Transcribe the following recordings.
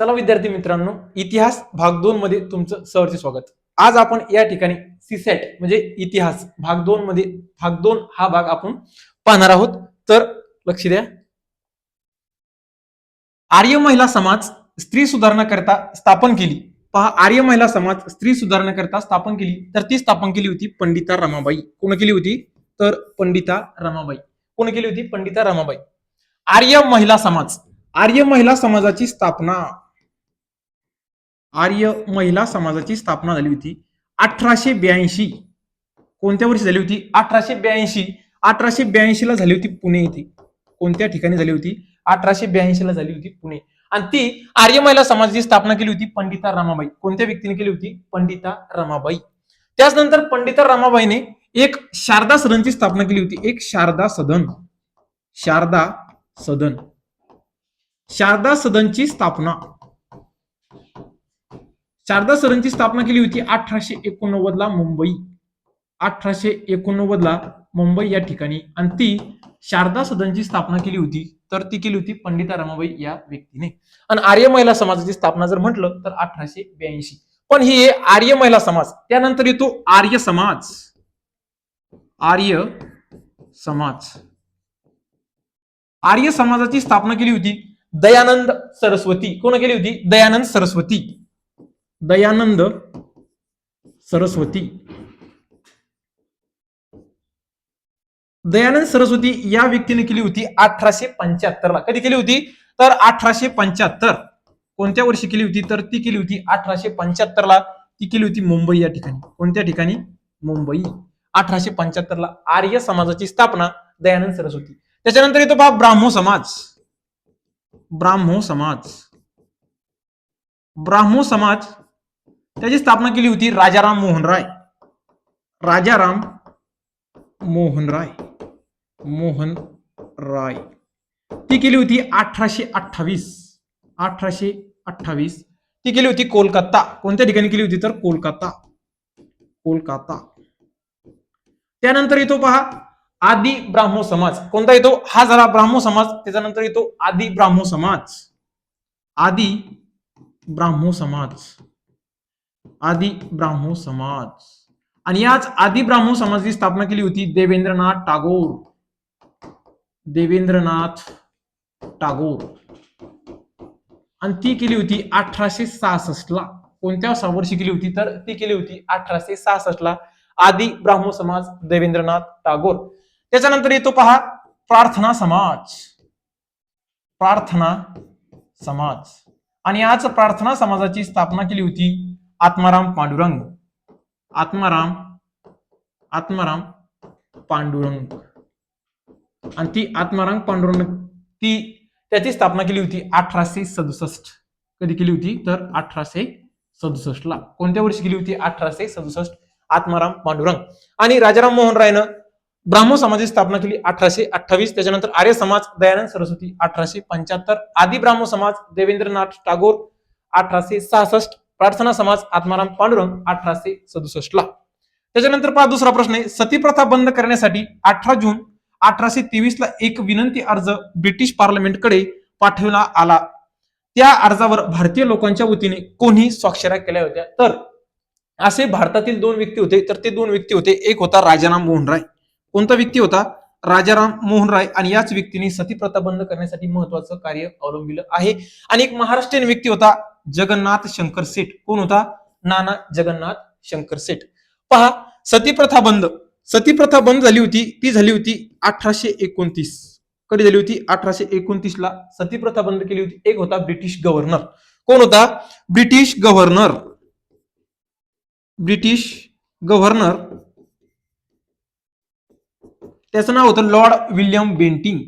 चला विद्यार्थी मित्रांनो इतिहास भाग दोन मध्ये तुमचं सहर्ष स्वागत. आज आपण या ठिकाणी सीसेट म्हणजे इतिहास भाग दोन मध्ये भाग दोन हा भाग आपण पाहणार आहोत. तर लक्ष द्या. आर्य महिला समाज स्त्री सुधारणा करता स्थापन केली. पहा आर्य महिला समाज स्त्री सुधारणाकरता स्थापन केली. तर ती स्थापन केली होती पंडिता रमाबाई. कोण केली होती? तर पंडिता रमाबाई. कोण केली होती? पंडिता रमाबाई. आर्य महिला समाज. आर्य महिला समाजाची स्थापना. आर्य महिला समाजाची स्थापना झाली होती. अठराशे ब्याऐंशी. कोणत्या वर्षी झाली होती? अठराशे ब्याऐंशी. अठराशे ब्याऐंशी ला झाली होती पुणे येथे कोणत्या ठिकाणी झाली होती? अठराशे ब्याऐंशी ला झाली होती पुणे. आणि ती आर्य महिला समाजाची स्थापना केली होती पंडिता रमाबाई. कोणत्या व्यक्तीने केली होती? पंडिता रमाबाई. त्याचनंतर पंडिता रमाबाईने एक शारदा सदनची स्थापना केली होती. एक शारदा सदन. शारदा सदन. शारदा सदनची स्थापना. शारदा सदनची स्थापना केली होती अठराशे एकोणनव्वद ला मुंबई. अठराशे एकोणनव्वद ला मुंबई या ठिकाणी. आणि ती शारदा सदनची स्थापना केली होती तर ती केली होती पंडिता रमाबाई या व्यक्तीने. आणि आर्य महिला समाजाची स्थापना जर म्हटलं तर अठराशे ब्याऐंशी. पण ही आहे आर्य महिला समाज त्यानंतर येतो आर्य समाज. आर्य समाज. आर्य समाजाची स्थापना केली होती दयानंद सरस्वती. कोण केली होती? दयानंद सरस्वती. दयानंद सरस्वती. दयानंद सरस्वती या व्यक्तीने केली होती अठराशे पंच्याहत्तर ला कधी केली होती? तर अठराशे पंच्याहत्तर. कोणत्या वर्षी केली होती? तर ती केली होती अठराशे पंच्याहत्तर ला ती केली होती मुंबई या ठिकाणी. कोणत्या ठिकाणी? मुंबई. अठराशे पंच्याहत्तर ला आर्य समाजाची स्थापना दयानंद सरस्वती. त्याच्यानंतर येतो पहा ब्राह्मो समाज. ब्राह्मो समाज. ब्राह्मो समाज त्याची स्थापना केली होती राजाराम मोहन राय. राजाराम मोहन राय. मोहन राय. ती केली होती अठराशे अठ्ठावीस. अठराशे अठ्ठावीस. ती केली होती कोलकाता. कोणत्या ठिकाणी केली होती तर कोलकाता. कोलकाता. त्यानंतर येतो पहा आदि ब्राह्मो समाज. कोणता येतो? हा झाला ब्राह्मो समाज. त्याच्यानंतर येतो आदि ब्राह्मो समाज. आदि ब्राह्मो समाज. आदि ब्राह्मो समाज. आणि याच आदि ब्राह्मो समाजाची स्थापना केली होती देवेंद्रनाथ टागोर. देवेंद्रनाथ टागोर. आणि ती केली होती अठराशे सहासष्ट ला. कोणत्या सा- वर्षी केली होती? तर ती केली होती अठराशे सहासष्ट ला. आदि ब्राह्मो समाज देवेंद्रनाथ टागोर. त्याच्यानंतर येतो पहा प्रार्थना समाज. प्रार्थना समाज. आणि आज प्रार्थना समाजाची स्थापना केली होती आत्माराम पांडुरंग. आत्माराम आत्माराम पांडुरंग. आणि ती आत्माराम पांडुरंग ती त्याची स्थापना केली होती अठराशे सदुसष्ट. कधी केली होती? तर अठराशे सदुसष्ट ला. कोणत्या वर्षी केली होती? अठराशे सदुसष्ट. आत्माराम पांडुरंग. आणि राजाराम मोहन रायनं ब्राह्मण समाजाची स्थापना केली अठराशे अठ्ठावीस. त्याच्यानंतर आर्य समाज दयानंद सरस्वती अठराशे पंच्याहत्तर. आदि ब्राह्मण समाज देवेंद्रनाथ टागोर अठराशे सहासष्ट. प्रार्थना समाज आत्माराम पांडुरंग अठराशे सदुसष्ट ला. त्याच्यानंतर पहा दुसरा प्रश्न आहे. सतीप्रथा बंद करण्यासाठी अठरा जून अठराशे तेवीस ला एक विनंती अर्ज ब्रिटिश पार्लमेंटकडे पाठवला आला. त्या अर्जावर भारतीय लोकांच्या वतीने कोणी स्वाक्षऱ्या केल्या होत्या. तर असे भारतातील दोन व्यक्ती होते. तर ते दोन व्यक्ती होते. एक होता राजाराम मोहन राय कोणता व्यक्ती होता? राजाराम मोहन राय आणि याच व्यक्तीने सतीप्रथा बंद करण्यासाठी महत्वाचं कार्य अवलंबिलं आहे. आणि एक महाराष्ट्रीयन व्यक्ती होता जगन्नाथ शंकर सेठ. कोण होता? नाना जगन्नाथ शंकर सेठ. पहा सतीप्रथा बंद. सतीप्रथा बंद झाली होती. ती झाली होती अठराशे एकोणतीस. कधी झाली होती? अठराशे एकोणतीस ला सतीप्रथा बंद केली होती. एक होता ब्रिटिश गव्हर्नर. कोण होता? British governor. British governor. त्याचं नाव होतं Lord William Bentinck.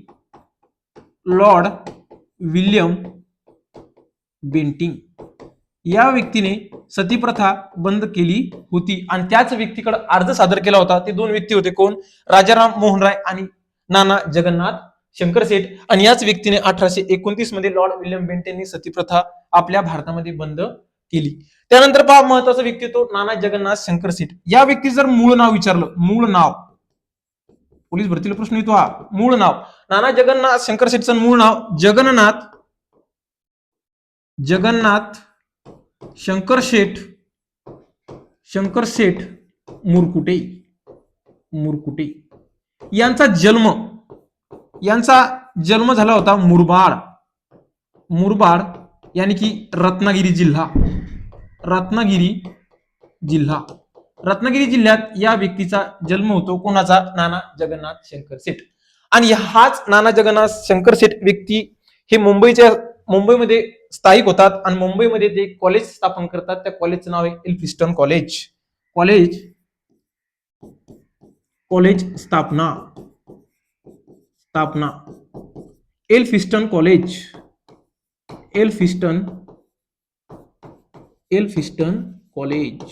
Lord William Bentinck. या व्यक्तीने सतीप्रथा बंद केली होती आणि त्याच व्यक्तीकडे अर्ज सादर केला होता. ते दोन व्यक्ती होते कोण? राजाराम मोहन राय आणि नाना जगन्नाथ शंकर सेठ. आणि याच व्यक्तीने अठराशे एकोणतीसमध्ये लॉर्ड विल्यम बेंटेननी सतीप्रथा आपल्या भारतामध्ये बंद केली. त्यानंतर पहा महत्त्वाचा व्यक्ती तो नाना जगन्नाथ शंकर सेठ. या व्यक्ती जर मूळ नाव विचारलं मूळ नाव. पोलीस भरतीला प्रश्न येतो हा. मूळ नाव. नाना जगन्नाथ शंकर सेठचं मूळ नाव जगन्नाथ जगन्नाथ शंकर शेठ शंकर शेठ मुरकुटे मुरकुटे. यांचा जन्म यांचा जन्म झाला होता मुरबाड. मुरबाड यानी की रत्नागिरी जिल्हा. रत्नागिरी जिल्हा. रत्नागिरी जिल्ह्यात या व्यक्तीचा जन्म होतो. कोणाचा? नाना जगन्नाथ शंकर शेठ. आणि हाच नाना जगन्नाथ शंकर शेठ व्यक्ती हे मुंबईच्या मुंबईमध्ये स्थायिक होतात आणि मुंबईमध्ये ते कॉलेज स्थापन करतात त्या कॉलेजचं नाव आहे एल्फिस्टन कॉलेज कॉलेज कॉलेज स्थापना. स्थापना. Elphinstone college Elphinstone Elphinstone college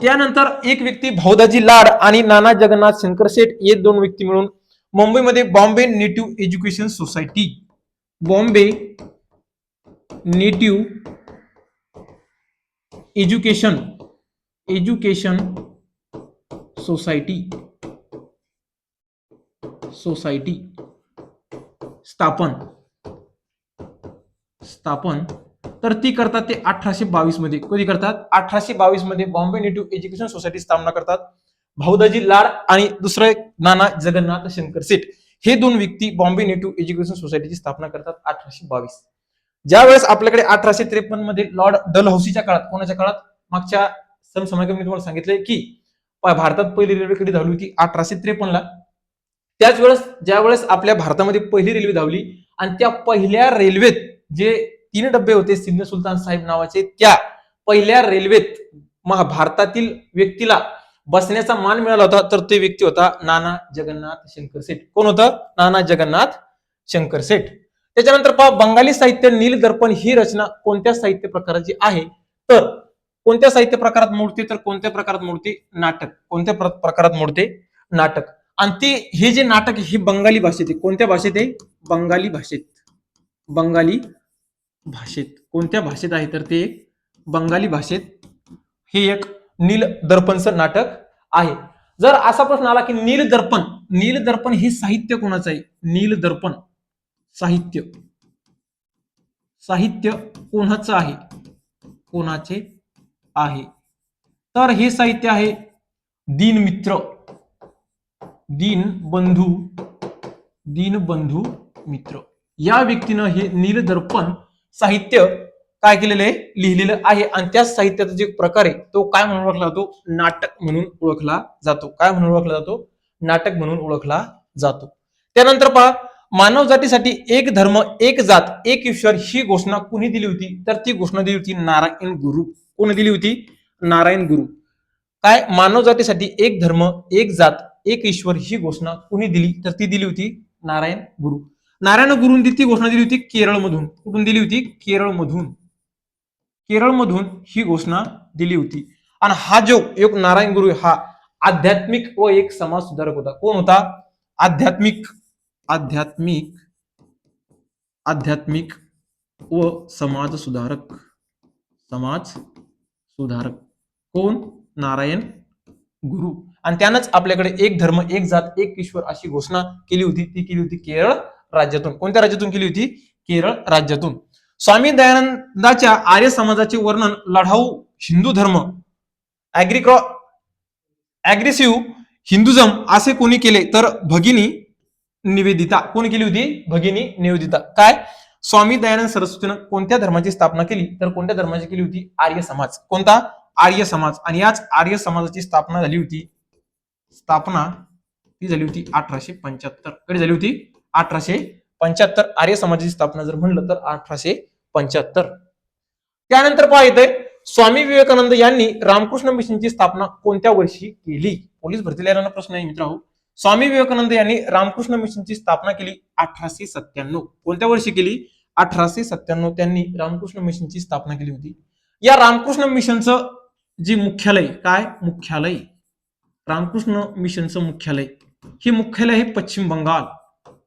त्यानंतर एक व्यक्ती भाऊदाजी लाड आणि नाना जगन्नाथ शंकरशेठ हे दोन व्यक्ती मिळून मुंबईमध्ये Bombay native education society. Bombay native education education society society स्थापन स्थापन. तर ती करतात ते अठराशे बावीसमध्ये. कधी करतात? अठराशे बावीसमध्ये बॉम्बे नेटिव्ह एज्युकेशन सोसायटी स्थापना करतात. भाऊदाजी लाड आणि दुसरं नाना जगन्नाथ शंकर सेठ. हे दोन व्यक्ती बॉम्बे नेटिव्ह एज्युकेशन सोसायटीची स्थापना करतात अठराशे बावीस. ज्या वेळेस आपल्याकडे अठराशे त्रेपन्नमध्ये लॉर्ड डलहौसीच्या काळात कोणाच्या काळात? मागच्या सम समागम मी तुम्हाला सांगितलंय की भारतात पहिली रेल्वे कधी धावली होती? अठराशे त्रेपन्न ला. त्याच वेळेस ज्या वेळेस आपल्या भारतामध्ये पहिली रेल्वे धावली आणि त्या पहिल्या रेल्वेत जे तीन डबे होते सिद्ध सुलतान साहेब नावाचे त्या पहिल्या रेल्वेत महा- भारतातील व्यक्तीला बसण्याचा मान मिळाला होता तर ते व्यक्ती होता नाना जगन्नाथ शंकर सेठ. कोण होतं? नाना जगन्नाथ शंकर सेठ. त्याच्यानंतर पहा बंगाली साहित्य नील दर्पण ही रचना कोणत्या साहित्य प्रकाराची आहे? तर कोणत्या साहित्य प्रकारात मोडते तर कोणत्या प्रकारात मोडते नाटक. कोणत्या प्र- प्रकारात मोडते नाटक. आणि ते हे जे नाटक ही हे बंगाली भाषेत आहे. कोणत्या भाषेत आहे? बंगाली भाषेत. बंगाली भाषेत. कोणत्या भाषेत आहे? तर ते बंगाली भाषेत. हे एक नील दर्पणचं नाटक आहे. जर असा प्रश्न आला की नील दर्पण नील दर्पण हे साहित्य कोणाचं आहे? नील दर्पण. साहित्य. साहित्य कोणाचं आहे? कोणाचे आहे? तर हे साहित्य आहे दीनमित्र. दीन बंधू दीनबंधू मित्र. या व्यक्तीनं हे नीलदर्पण साहित्य काय केलेलं आहे? लिहिलेलं आहे. आणि त्या साहित्याचा जे प्रकार आहे तो काय म्हणून ओळखला जातो? नाटक म्हणून ओळखला जातो. काय म्हणून ओळखला जातो? नाटक म्हणून ओळखला जातो. त्यानंतर पहा मानव जातीसाठी एक धर्म एक जात एक ईश्वर ही घोषणा कुणी दिली होती? तर ती घोषणा दिली होती नारायण गुरु. कोणी दिली होती? नारायण गुरु. काय? मानव जातीसाठी एक धर्म एक जात एक ईश्वर ही घोषणा कुणी दिली? तर ती दिली होती नारायण गुरु. नारायण गुरुंनी ती घोषणा दिली होती केरळमधून. कुठून दिली होती? केरळमधून. केरळमधून ही घोषणा दिली होती. आणि हा जो एक नारायण गुरु हा आध्यात्मिक व एक समाज सुधारक होता. कोण होता? आध्यात्मिक आध्यात्मिक आध्यात्मिक व समाज सुधारक. समाज सुधारक. कोण? नारायण गुरु. आणि त्यानंच आपल्याकडे एक धर्म एक जात एक ईश्वर अशी घोषणा केली होती. ती केली होती केरळ राज्यातून. कोणत्या राज्यातून केली होती? केरळ राज्यातून. स्वामी दयानंदाच्या आर्य समाजाचे वर्णन लढाऊ हिंदू धर्म ऍग्रिक्रॉ अॅग्रेसिव्ह हिंदुझम असे कोणी केले तर भगिनी निवेदिता. कोणी केली होती? भगिनी निवेदिता. काय? स्वामी दयानंद सरस्वतीनं कोणत्या धर्माची स्थापना केली? तर कोणत्या धर्माची केली होती? आर्य समाज. कोणता? आर्य समाज. आणि याच आर्य समाजाची स्थापना झाली होती. स्थापना ती झाली होती अठराशे पंच्याहत्तर. कधी झाली होती? अठराशे पंच्याहत्तर. आर्य समाजाची स्थापना जर म्हणलं तर अठराशे पंच्याहत्तर. त्यानंतर पाहिजे स्वामी विवेकानंद यांनी रामकृष्ण मिशनची स्थापना कोणत्या वर्षी केली? पोलीस भरतीला येणारा प्रश्न आहे मित्रांनो. स्वामी विवेकानंद यांनी रामकृष्ण मिशनची स्थापना केली अठराशे सत्त्याण्णव. कोणत्या वर्षी केली? अठराशे सत्त्याण्णव त्यांनी रामकृष्ण मिशनची स्थापना केली होती. या रामकृष्ण मिशनचं जी मुख्यालय काय? मुख्यालय. रामकृष्ण मिशनचं मुख्यालय. हे मुख्यालय हे पश्चिम बंगाल.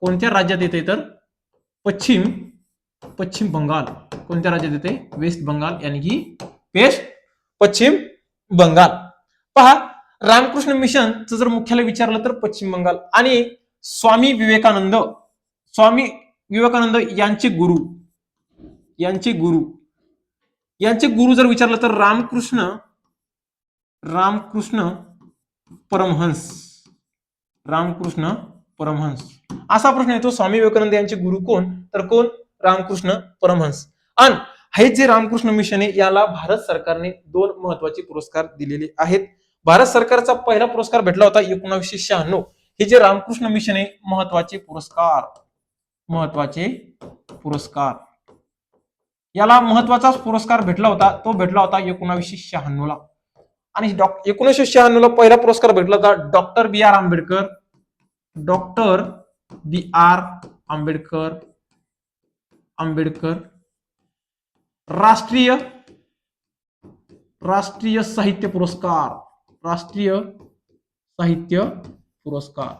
कोणत्या राज्यात येते तर? पश्चिम पश्चिम बंगाल. कोणत्या राज्यात येते? वेस्ट बंगाल यानी की वेस्ट पश्चिम बंगाल. पहा रामकृष्ण मिशनचं जर मुख्यालय विचारलं तर पश्चिम बंगाल. आणि स्वामी विवेकानंद स्वामी विवेकानंद यांचे गुरु यांचे गुरु यांचे गुरु जर विचारलं तर रामकृष्ण रामकृष्ण परमहंस रामकृष्ण परमहंस. असा प्रश्न येतो स्वामी विवेकानंद यांचे गुरु कोण? तर कोण? रामकृष्ण परमहंस. अन हे जे रामकृष्ण मिशन आहे याला भारत सरकारने दोन महत्त्वाचे पुरस्कार दिलेले आहेत. भारत सरकारचा पहिला पुरस्कार भेटला होता एकोणीसशे शहाण्णव. हे जे रामकृष्ण मिशन आहे महत्त्वाचे पुरस्कार. महत्त्वाचे पुरस्कार. याला महत्त्वाचा पुरस्कार भेटला होता तो भेटला होता एकोणावीसशे शहाण्णव ला आणि डॉ- एकोणीसशे शहाण्णव ला पहिला पुरस्कार भेटला होता doctor B R Ambedkar. Doctor B R Ambedkar. Ambedkar. राष्ट्रीय राष्ट्रीय साहित्य पुरस्कार. राष्ट्रीय साहित्य पुरस्कार.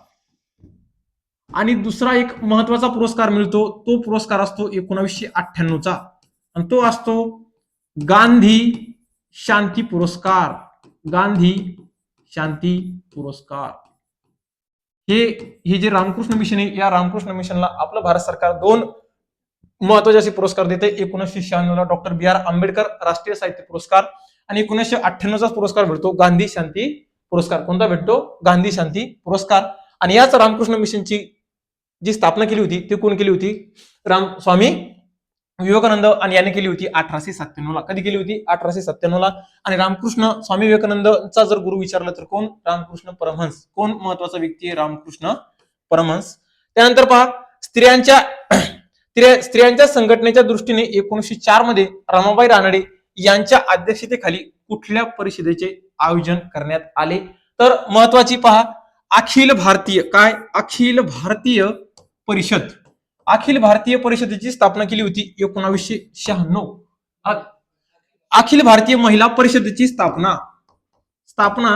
आणि दुसरा एक महत्त्वाचा पुरस्कार मिळतो तो पुरस्कार असतो एकोणावीसशे अठ्ठ्याण्णवचा आणि तो असतो गांधी शांती पुरस्कार. गांधी शांती पुरस्कार. हे हे जे रामकृष्ण मिशन आहे या रामकृष्ण मिशनला आपलं भारत सरकार दोन महत्त्वाचे असे पुरस्कार देते. एकोणीसशे शहाण्णव ला डॉक्टर बी आर आंबेडकर राष्ट्रीय साहित्य पुरस्कार आणि एकोणीसशे अठ्ठ्याण्णवचा पुरस्कार भेटतो. गांधी शांती पुरस्कार. कोणता भेटतो? गांधी शांती पुरस्कार. आणि याच रामकृष्ण मिशनची जी स्थापना केली होती ती कोण केली होती? राम स्वामी विवेकानंद आणि याने केली होती अठराशे सत्त्याण्णव ला. कधी केली होती? अठराशे सत्त्याण्णवला आणि रामकृष्ण स्वामी विवेकानंदचा जर गुरु विचारला तर कोण? रामकृष्ण परमहंस. कोण महत्त्वाचा व्यक्ती आहे? रामकृष्ण परमहंस. त्यानंतर पहा स्त्रियांच्या स्त्रियांच्या संघटनेच्या दृष्टीने एकोणीसशे चारमध्ये रमाबाई रानडे यांच्या अध्यक्षतेखाली कुठल्या परिषदेचे आयोजन करण्यात आले? तर महत्वाची पहा अखिल भारतीय काय? अखिल भारतीय परिषद. अखिल भारतीय परिषदेची स्थापना केली होती एकोणावीसशे शहाण्णव. अखिल भारतीय महिला परिषदेची स्थापना. स्थापना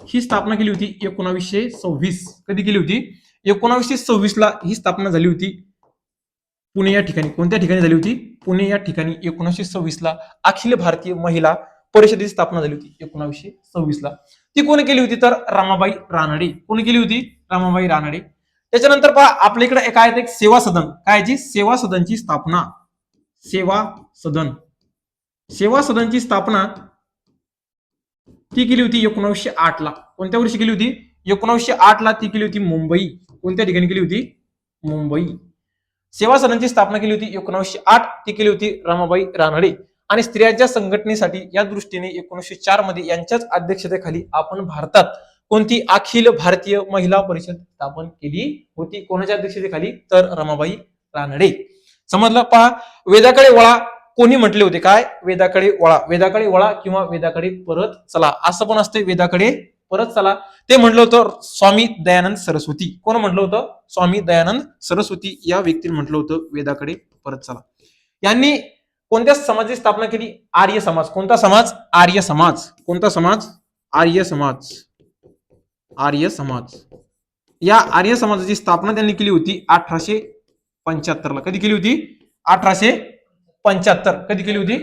ही स्थापना केली होती एकोणावीसशे सव्वीस. कधी केली होती? एकोणावीसशे सव्वीस ला ही स्थापना झाली होती. पुणे या ठिकाणी कोणत्या ठिकाणी झाली होती? पुणे या ठिकाणी एकोणीसशे सव्वीस ला अखिल भारतीय महिला परिषदेची स्थापना झाली होती एकोणाशे सव्वीस ला ती कोणी केली होती? तर रामाबाई रानडे. कोणी केली होती? रामाबाई रानडे. त्याच्यानंतर पहा आपल्या इकडे काय एक सेवा सदन. काय जी? सेवा सदनची स्थापना. सेवा सदन. सेवा सदनची स्थापना ती केली होती एकोणीसशे आठ ला कोणत्या वर्षी केली होती? एकोणीसशे आठ ला ती केली होती मुंबई. कोणत्या ठिकाणी केली होती? मुंबई. सेवा सदनची स्थापना केली होती एकोणीसशे आठ. ती केली होती रमाबाई रानडे. आणि स्त्रियांच्या संघटनेसाठी या दृष्टीने एकोणीसशे चारमध्ये यांच्याच अध्यक्षतेखाली आपण भारतात कोणती अखिल भारतीय महिला परिषद स्थापन केली होती? कोणाच्या अध्यक्षतेखाली? तर रमाबाई रानडे. समजलं? पहा वेदाकडे वळा. कोणी म्हटले होते? काय? वेदाकडे वळा. वेदाकडे वळा किंवा वेदाकडे परत चला. असं पण असते वेदाकडे परत चला. ते म्हटलं होतं स्वामी दयानंद सरस्वती. कोण म्हटलं होतं? स्वामी दयानंद सरस्वती. या व्यक्तीने म्हटलं होतं वेदाकडे परत चला. यांनी कोणत्या समाजाची स्थापना केली? आर्य समाज. कोणता समाज? आर्य समाज. कोणता समाज? आर्य समाज. आर्य समाज. या आर्य समाजाची स्थापना त्यांनी केली होती अठराशे पंच्याहत्तर ला कधी केली होती? अठराशे पंच्याहत्तर. कधी केली होती?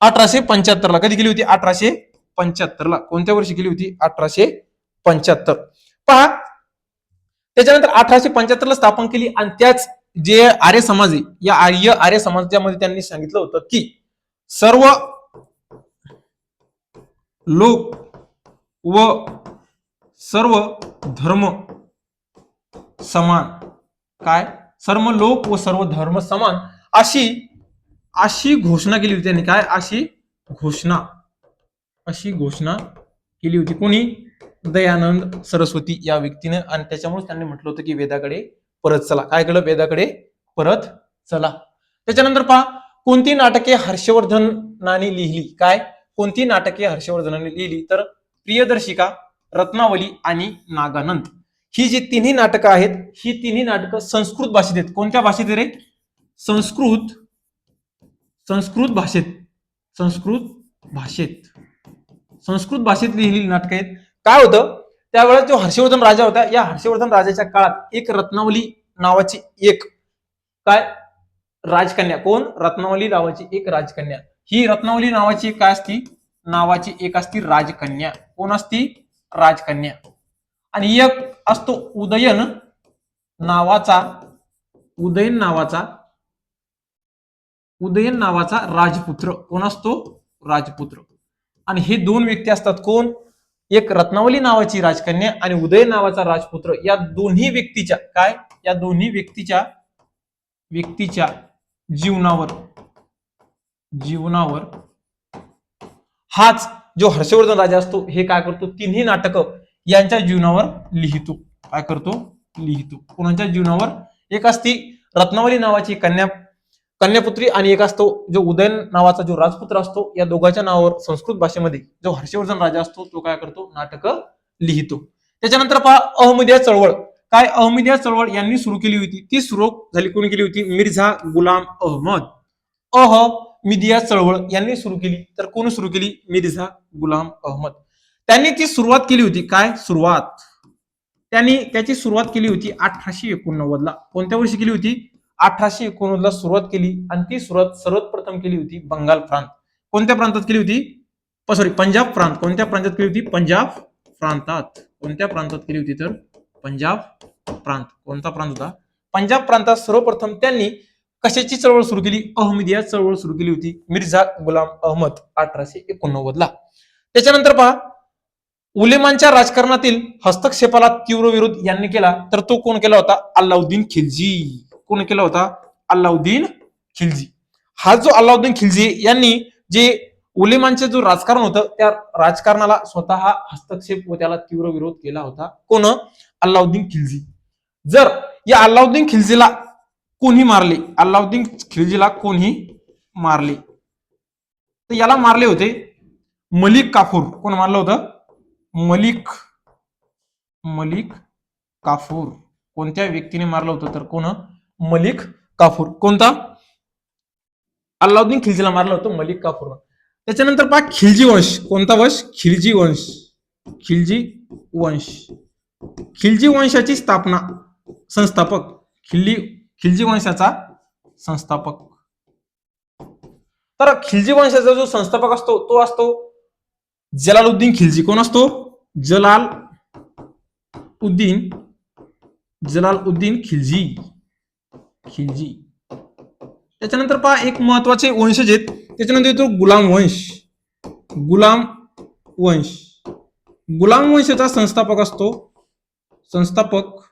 अठराशे पंच्याहत्तर ला कधी केली होती? अठराशे पंच्याहत्तर ला कोणत्या वर्षी केली होती? अठराशे पंच्याहत्तर. पहा त्याच्यानंतर अठराशे पंच्याहत्तर ला स्थापन केली आणि त्याच जे आर्य समाज आहे या आर्य आर्य समाजामध्ये त्यांनी सांगितलं होतं की सर्व लोक व सर्व धर्म समान. काय? सर्व लोक व सर्व धर्म समान अशी अशी घोषणा केली होती त्यांनी. काय? अशी घोषणा. अशी घोषणा केली होती. कोणी? दयानंद सरस्वती या व्यक्तीने. आणि त्याच्यामुळे त्यांनी म्हटलं होतं की वेदाकडे परत चला. काय केलं? वेदाकडे परत चला. त्याच्यानंतर पहा कोणती नाटके हर्षवर्धनाने लिहिली? काय? कोणती नाटके हर्षवर्धनाने लिहिली? तर प्रियदर्शिका रत्नावली आणि नागानंद. ही जी तिन्ही नाटकं आहेत ही तिन्ही नाटकं संस्कृत भाषेत आहेत. कोणत्या भाषेत रे? संस्कृत. संस्कृत भाषेत. संस्कृत भाषेत. संस्कृत भाषेत लिहिलेली नाटकं आहेत. काय होतं? त्यावेळेस जो हर्षवर्धन राजा होता या हर्षवर्धन राजाच्या काळात एक रत्नावली नावाची एक काय? राजकन्या. कोण? रत्नावली नावाची एक राजकन्या. ही रत्नावली नावाची काय असती? नावाची एक असती राजकन्या. कोण असती? राजकन्या. आणि एक असतो उदयन नावाचा उदयन नावाचा उदयन नावाचा राजपुत्र. कोण असतो? राजपुत्र. आणि हे दोन व्यक्ती असतात कोण? एक रत्नावली नावाची राजकन्या आणि उदय नावाचा राजपुत्र. या दोन्ही व्यक्तीच्या काय? या दोन्ही व्यक्तीच्या व्यक्तीच्या जीवनावर जीवनावर हाच जो हर्षवर्धन राजा असतो हे काय करतो? तिन्ही नाटकं यांच्या जीवनावर लिहितो. काय करतो? लिहितो. कोणाच्या जीवनावर? एक असती रत्नावली नावाची कन्या कन्यापुत्री आणि एक असतो जो उदयन नावाचा जो राजपुत्र असतो या दोघांच्या नावावर संस्कृत भाषेमध्ये जो हर्षवर्धन राजा असतो तो काय करतो? नाटक लिहितो. त्याच्यानंतर पहा अहमदिया चळवळ. काय अहमदिया चळवळ यांनी सुरू केली होती? ती सुरू झाली कोणी केली होती? मिर्झा गुलाम अहमद. अह मिदिया चळवळ यांनी सुरू केली. तर कोण सुरू केली? मिर्झा गुलाम अहमद. त्यांनी ती सुरुवात केली होती. काय? सुरुवात. त्यांनी त्याची सुरुवात केली होती अठराशे एकोणनव्वद ला कोणत्या वर्षी केली होती? अठराशे एकोणनव्वद ला सुरुवात केली आणि ती सुरुवात सर्वप्रथम केली होती बंगाल प्रांत. कोणत्या प्रांतात केली होती? सॉरी पंजाब प्रांत. कोणत्या प्रांतात केली होती? पंजाब प्रांतात. कोणत्या प्रांतात केली होती तर? पंजाब प्रांत. कोणता प्रांत होता? पंजाब प्रांतात सर्वप्रथम त्यांनी कशाची चळवळ सुरू केली? अहमदिया चळवळ सुरू केली होती. मिर्झा गुलाम अहमद अठराशे एकोणनव्वद ला त्याच्यानंतर पहा उलेमानच्या राजकारणातील हस्तक्षेपाला तीव्र विरोध यांनी केला. तर तो कोण केला होता? अल्लाउद्दीन खिलजी. कोण केला होता? अल्लाउद्दीन खिलजी. हा जो अल्लाउद्दीन खिलजी यांनी जे उलेमानचे जो राजकारण होतं त्या राजकारणाला स्वतः हस्तक्षेप व त्याला तीव्र विरोध केला होता. कोण? अल्लाउद्दीन खिलजी. जर या अल्लाउद्दीन खिलजीला कोणी मारले अल्लाउद्दीन खिलजीला कोणी मारले? तर याला मारले होते मलिक काफूर. कोण मारलं होतं? मलिक मलिक काफूर. कोणत्या व्यक्तीने मारलं होतं? तर कोण? मलिक काफूर. कोणता? अल्लाउद्दीन खिलजीला मारलं होतं मलिक काफूर त्याच्यानंतर पहा खिलजी वंश. कोणता वंश? खिलजी वंश. खिलजी वंश. खिलजी वंशाची स्थापना संस्थापक. खिल्ली खिलजी वंशाचा संस्थापक. तर खिलजी वंशाचा जो संस्थापक असतो तो असतो जलालुद्दीन खिलजी. कोण असतो? जलाल उद्दीन जलाल उद्दीन खिलजी. खिलजी. त्याच्यानंतर पहा एक महत्त्वाचे वंशज आहेत त्याच्यानंतर येतो गुलाम वंश. गुलाम वंश. गुलाम वंशाचा संस्थापक असतो संस्थापक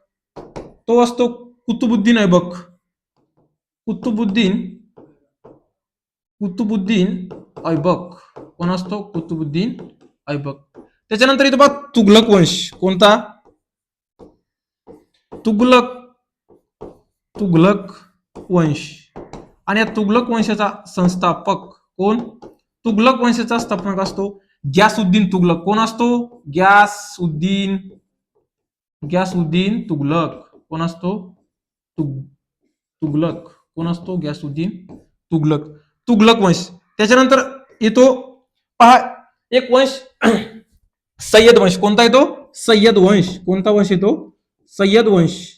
तो असतो कुतुबुद्दीन ऐबक. कुतुबुद्दीन कुतुबुद्दीन ऐबक. कोण असतो? कुतुबुद्दीन ऐबक. त्याच्यानंतर येतो बा तुगलक वंश. कोणता? तुगलक. तुगलक वंश. आणि या तुगलक वंशाचा संस्थापक कोण? तुगलक वंशाचा स्थापक असतो ग्यासुद्दीन तुगलक कोण असतो? ग्यासुद्दीन ग्यासुद्दीन तुगलक कोण असतो? तुग तुगलक कोण असतो? ग्यासुद्दीन तुगलक तुगलक वंश. त्याच्यानंतर येतो पहा एक वंश. सय्यद वंश. कोणता येतो? सय्यद वंश. कोणता वंश येतो? सय्यद वंश.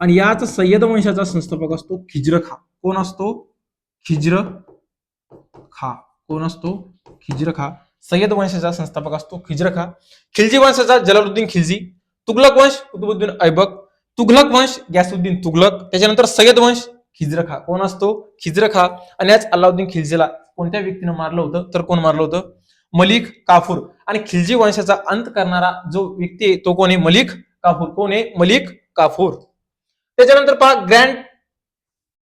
आणि याच सय्यद वंशाचा संस्थापक असतो खिज्र खा. कोण असतो? खिज्र खा. कोण असतो? खिज्र खा. सय्यद वंशाचा संस्थापक असतो खिज्र खा. खिलजी वंशाचा जलालुद्दीन खिलजी तुगलक वंश कुतुबुद्दीन ऐबक तुगलक वंश गॅसुद्दीन तुगलक त्याच्यानंतर सय्यद वंश खिज्र खा. कोण असतो? खिज्र खा. आणि याच अल्लाउद्दीन खिलजीला कोणत्या व्यक्तीनं मारलं होतं? तर कोण मारलं होतं? मलिक काफूर. आणि खिलजी वंशाचा अंत करणारा जो व्यक्ती आहे तो कोण आहे? मलिक काफूर. कोण आहे? मलिक काफूर. त्याच्यानंतर पहा ग्रँड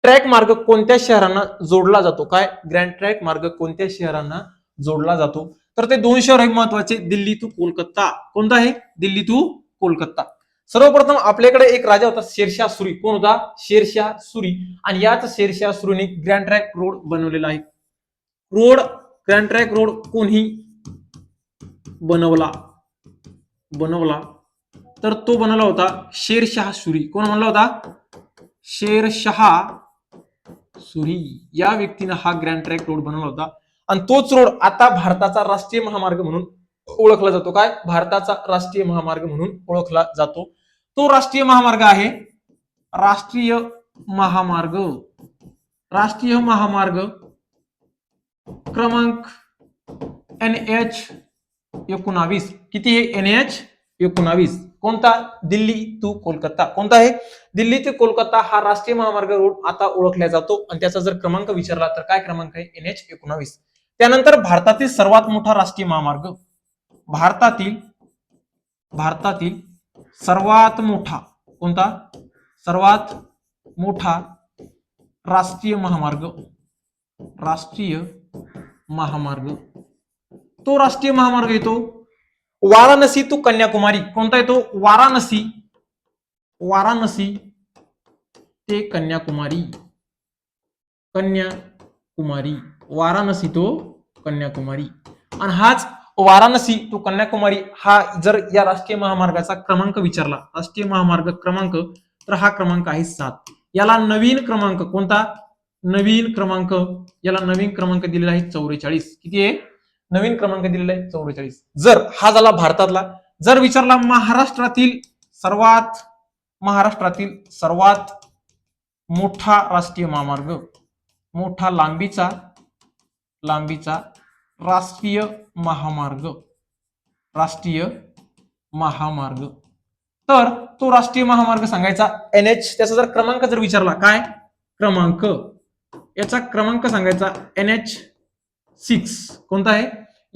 ट्रॅक मार्ग कोणत्या शहरांना जोडला जातो? काय? ग्रँड ट्रॅक मार्ग कोणत्या शहरांना जोडला जातो? तर ते दोन शहर हे महत्त्वाचे दिल्ली टू कोलकाता. कोणता आहे? दिल्ली टू कोलकाता. सर्वप्रथम आपल्याकडे एक राजा होता शेरशाह सुरी कोण होता? शेरशाह सुरी आणि याच शेरशाह सुरीने ग्रँड ट्रॅक रोड बनवलेला आहे. रोड ग्रँड ट्रॅक रोड कोणी बनवला? बनवला. तर तो बनवला होता शेरशहा सुरी. कोण म्हणला होता? शेरशहा सुरी. या व्यक्तीनं हा ग्रँड ट्रॅक रोड बनवला होता. आणि तोच रोड आता भारताचा राष्ट्रीय महामार्ग म्हणून ओळखला जातो. काय? भारताचा राष्ट्रीय महामार्ग म्हणून ओळखला जातो. तो राष्ट्रीय महामार्ग आहे. राष्ट्रीय महामार्ग. राष्ट्रीय महामार्ग क्रमांक एन एच एकोणावीस. किती आहे एन एच एकोणावीस. कोणता? दिल्ली टू कोलकाता. कोणता आहे? दिल्ली ते कोलकाता हा राष्ट्रीय महामार्ग रोड आता ओळखला जातो. आणि त्याचा जर क्रमांक विचारला तर काय क्रमांक आहे? एन एच एकोणावीस. त्यानंतर भारतातील सर्वात मोठा राष्ट्रीय महामार्ग. भारतातील भारतातील सर्वात मोठा कोणता? सर्वात मोठा राष्ट्रीय महामार्ग. राष्ट्रीय महामार्ग. तो राष्ट्रीय महामार्ग येतो वाराणसी टू कन्याकुमारी. कोणता येतो वाराणसी. वाराणसी ते कन्याकुमारी. कन्याकुमारी. वाराणसी तो कन्याकुमारी. आणि हाच वाराणसी टू कन्याकुमारी हा जर या राष्ट्रीय महामार्गाचा क्रमांक विचारला राष्ट्रीय महामार्ग क्रमांक तर हा क्रमांक आहे सात. याला नवीन क्रमांक कोणता? नवीन क्रमांक. याला नवीन क्रमांक दिलेला आहे चौवेचाळीस किती आहे? नवीन क्रमांक दिलेला आहे चौवेचाळीस. जर हा झाला भारतातला जर विचारला महाराष्ट्रातील सर्वात महाराष्ट्रातील सर्वात मोठा राष्ट्रीय महामार्ग मोठा लांबीचा लांबीचा राष्ट्रीय महामार्ग राष्ट्रीय महामार्ग. तर तो राष्ट्रीय महामार्ग सांगायचा एन एच त्याचा जर क्रमांक जर विचारला काय? क्रमांक. याचा क्रमांक सांगायचा एन एच सिक्स. कोणता आहे?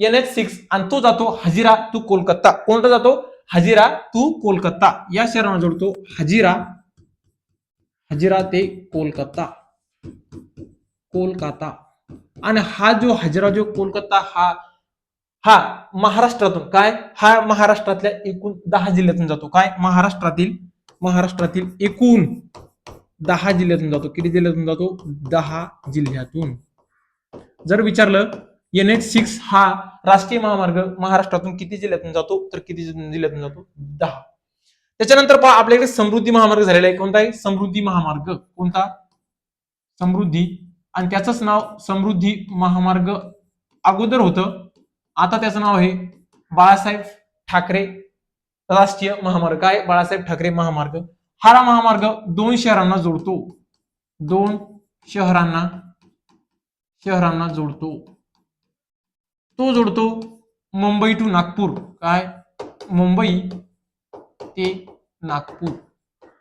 N H six. आणि तो जातो हजिरा टू कोलकाता. कोणता जातो? हजिरा टू कोलकाता. या शहराला जोडतो हजिरा. हजिरा ते कोलकाता. कोलकाता. आणि हा जो हजिरा जो कोलकाता हा हा महाराष्ट्रातून काय? हा महाराष्ट्रातल्या एकूण दहा जिल्ह्यातून जातो. काय? महाराष्ट्रातील महाराष्ट्रातील एकूण दहा जिल्ह्यातून जातो. किती जिल्ह्यातून जातो? दहा जिल्ह्यातून. जर विचारलं एन एच सिक्स हा राष्ट्रीय महामार्ग महाराष्ट्रातून किती जिल्ह्यातून जातो? तर किती जिल्ह्यातून जातो? दहा. त्याच्यानंतर पहा आपल्याकडे समृद्धी महामार्ग झालेला आहे. कोणता आहे? समृद्धी महामार्ग. कोणता? समृद्धी. आणि त्याचंच नाव समृद्धी महामार्ग अगोदर होतं. आता त्याचं नाव आहे बाळासाहेब ठाकरे राष्ट्रीय महामार्ग. काय? बाळासाहेब ठाकरे महामार्ग. हा महामार्ग दोन शहरांना जोडतो. दोन शहरांना शहरांना जोडतो. तो जोडतो मुंबई टू नागपूर. काय? मुंबई ते नागपूर.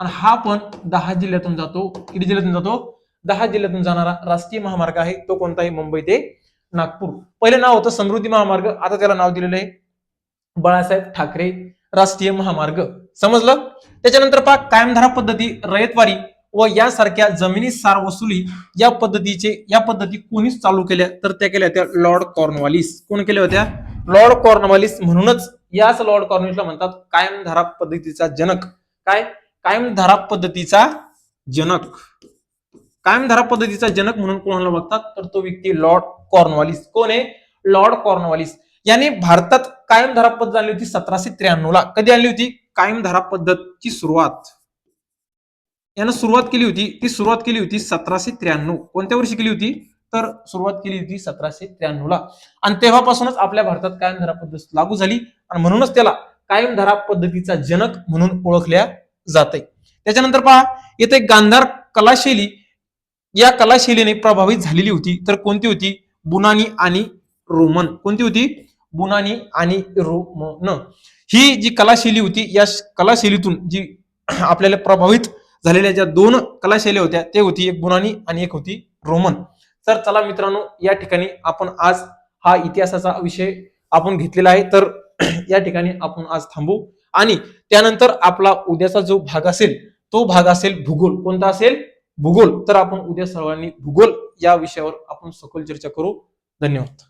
आणि हा पण दहा जिल्ह्यातून जातो. किती जिल्ह्यातून जातो? दहा जिल्ह्यातून जाणारा राष्ट्रीय महामार्ग आहे. तो कोणता आहे मुंबई ते नागपूर. पहिले नाव होतं समृद्धी महामार्ग. आता त्याला नाव दिलेलं आहे बाळासाहेब ठाकरे राष्ट्रीय महामार्ग. समजलं? त्याच्यानंतर पहा कायमधारा पद्धती रयतवारी. व यासारख्या जमिनी सार वसुली या पद्धतीचे या पद्धती कोणीच चालू केल्या तर त्या केल्या होत्या लॉर्ड कॉर्नवालिस. कोण केल्या होत्या? लॉर्ड कॉर्नवालिस म्हणूनच याच लॉर्ड कॉर्नवालिसला म्हणतात कायमधारा पद्धतीचा जनक. काय? कायमधारा पद्धतीचा जनक. कायमधारा पद्धतीचा जनक म्हणून कोणाला बघतात? तर तो व्यक्ती लॉर्ड कॉर्नवालिस. कोण आहे? Lord Cornwallis. याने भारतात कायमधारा पद्धत आणली होती सतराशे त्र्याण्णव ला कधी आणली होती? कायमधारा पद्धतची सुरुवात. यानं सुरुवात केली होती ती सुरुवात केली होती सतराशे त्र्याण्णव. कोणत्या वर्षी केली होती? तर सुरुवात केली होती सतराशे त्र्याण्णव ला आणि तेव्हापासूनच आपल्या भारतात कायम धरा पद्धत लागू झाली. आणि म्हणूनच त्याला कायम धरा पद्धतीचा जनक म्हणून ओळखल्या जाते त्याच्यानंतर पहा येथे गांधार कलाशैली. या कलाशैलीने प्रभावित झालेली होती. तर कोणती होती? बुनानी आणि रोमन. कोणती होती? बुनानी आणि रोमन. ही जी कलाशैली होती या कलाशैलीतून जी आपल्याला प्रभावित झालेल्या ज्या दोन कलाशैली होत्या ते होती एक बुनानी आणि एक होती रोमन. तर चला मित्रांनो या ठिकाणी आपण आज हा इतिहासाचा विषय आपण घेतलेला आहे. तर या ठिकाणी आपण आज थांबू. आणि त्यानंतर आपला उद्याचा जो भाग असेल तो भाग असेल भूगोल. कोणता असेल? भूगोल. तर आपण उद्या सर्वांनी भूगोल या विषयावर आपण सखोल चर्चा करू. धन्यवाद.